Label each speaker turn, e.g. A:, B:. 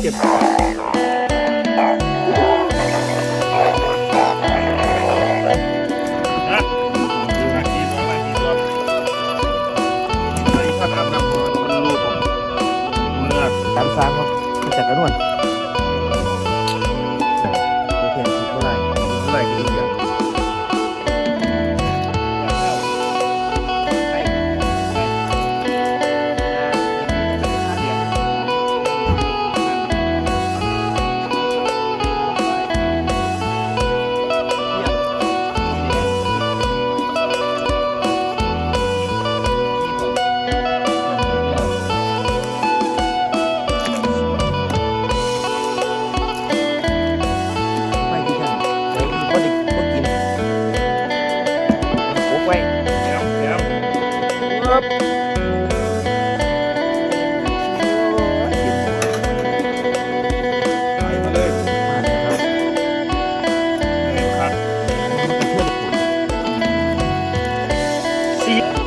A: เก็บก่อน
B: สามสามครับจัดกระนวด ก็ดิก็
A: กินหัวไว้แล้วแล้วครับ
B: ไ
A: ปมาเลย
B: มาแล้วครับ
A: เห็ครับ